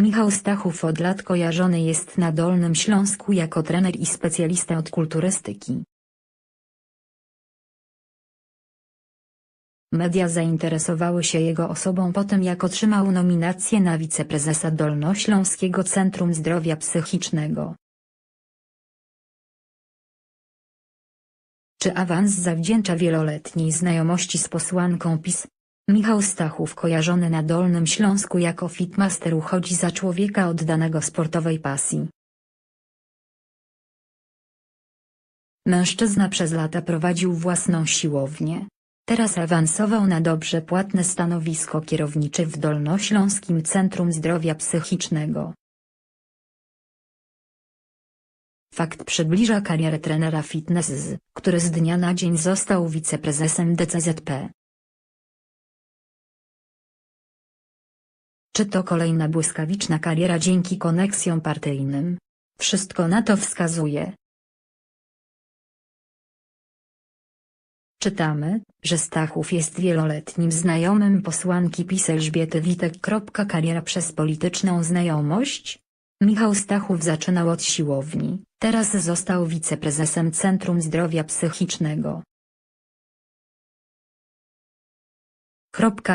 Michał Stachów od lat kojarzony jest na Dolnym Śląsku jako trener i specjalista od kulturystyki. Media zainteresowały się jego osobą po tym jak otrzymał nominację na wiceprezesa Dolnośląskiego Centrum Zdrowia Psychicznego. Czy awans zawdzięcza wieloletniej znajomości z posłanką PiS? Michał Stachów kojarzony na Dolnym Śląsku jako fitmaster uchodzi za człowieka oddanego sportowej pasji. Mężczyzna przez lata prowadził własną siłownię. Teraz awansował na dobrze płatne stanowisko kierownicze w Dolnośląskim Centrum Zdrowia Psychicznego. Fakt przybliża karierę trenera fitness, który z dnia na dzień został wiceprezesem DCZP. Czy to kolejna błyskawiczna kariera dzięki koneksjom partyjnym? Wszystko na to wskazuje. Czytamy, że Stachów jest wieloletnim znajomym posłanki PiS Elżbiety Witek. Kariera przez polityczną znajomość? Michał Stachów zaczynał od siłowni, teraz został wiceprezesem Centrum Zdrowia Psychicznego.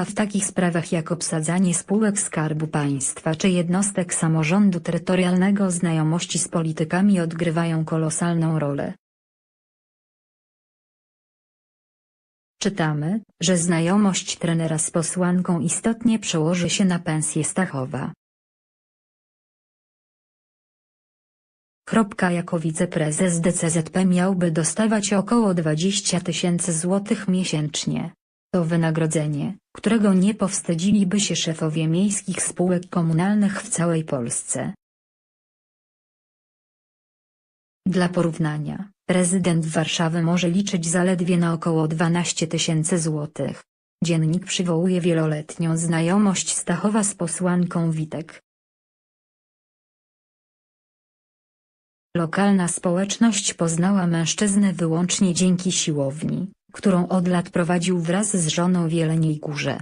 W takich sprawach jak obsadzanie spółek Skarbu Państwa czy jednostek samorządu terytorialnego znajomości z politykami odgrywają kolosalną rolę. Czytamy, że znajomość trenera z posłanką istotnie przełoży się na pensję Stachowa. Jako wiceprezes DCZP miałby dostawać około 20 tysięcy złotych miesięcznie. To wynagrodzenie, którego nie powstydziliby się szefowie miejskich spółek komunalnych w całej Polsce. Dla porównania, prezydent Warszawy może liczyć zaledwie na około 12 tysięcy złotych. Dziennik przywołuje wieloletnią znajomość Stachowa z posłanką Witek. Lokalna społeczność poznała mężczyznę wyłącznie dzięki siłowni, którą od lat prowadził wraz z żoną w Jeleniej Górze.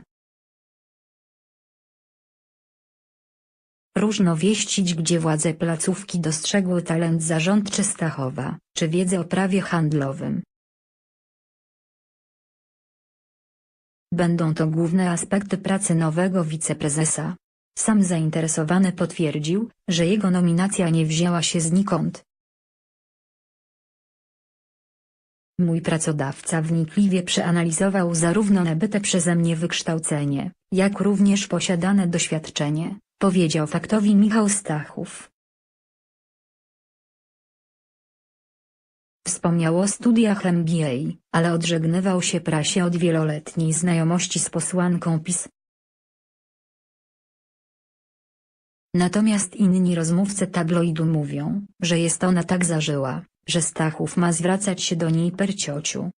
Różno wieścić gdzie władze placówki dostrzegły talent zarządczy Stachowa, czy wiedzę o prawie handlowym. Będą to główne aspekty pracy nowego wiceprezesa. Sam zainteresowany potwierdził, że jego nominacja nie wzięła się znikąd. Mój pracodawca wnikliwie przeanalizował zarówno nabyte przeze mnie wykształcenie, jak również posiadane doświadczenie, powiedział faktowi Michał Stachów. Wspomniał o studiach MBA, ale odżegnywał się prasie od wieloletniej znajomości z posłanką PiS. Natomiast inni rozmówcy tabloidu mówią, że jest ona tak zażyła, że Stachów ma zwracać się do niej per ciociu.